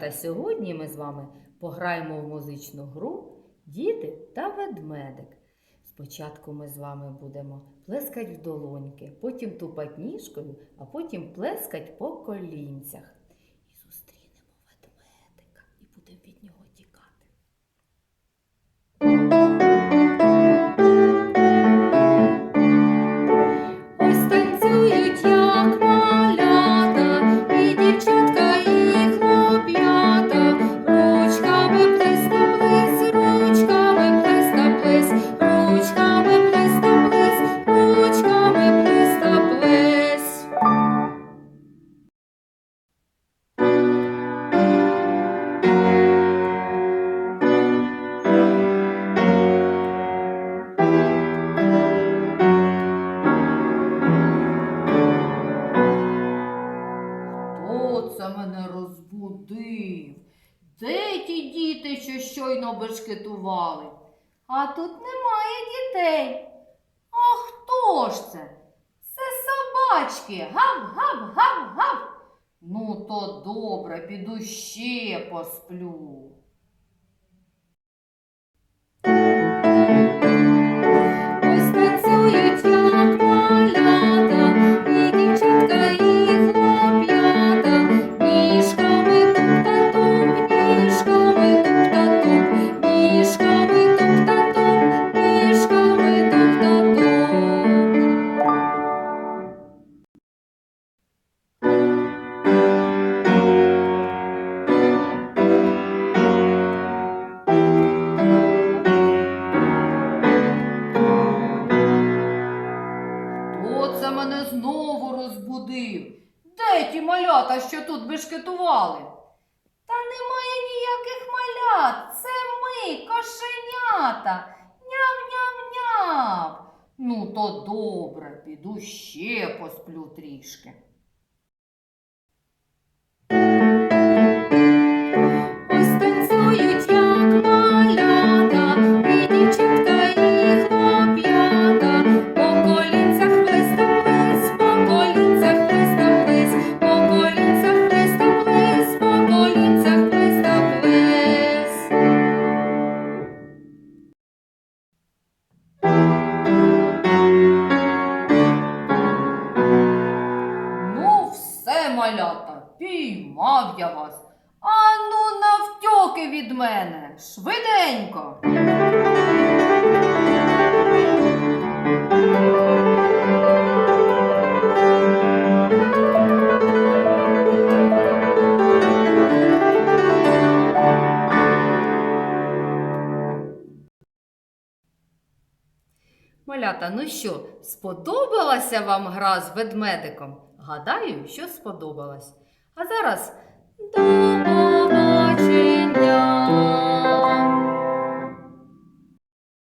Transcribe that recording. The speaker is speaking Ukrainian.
Малята, сьогодні ми з вами пограємо в музичну гру Діти та ведмедик. Спочатку ми з вами будемо плескати в долоньки, потім тупать ніжкою, а потім плескать по колінцях. Це мене розбудив? Де ті діти, що щойно бешкетували? А тут немає дітей. А хто ж це? Це собачки. Гав, гав, гав, гав. Ну, то добре, піду ще посплю. Розбудив? Де ті малята, що тут бешкетували? Та немає ніяких малят. Це ми, кошенята. Няв-няв-няв. Ну, то добре, піду ще посплю трішки. Малята, піймав я вас. Ану навтьоки від мене, швиденько. Малята, ну що, сподобалася вам гра з ведмедиком? Гадаю, що сподобалось. А зараз!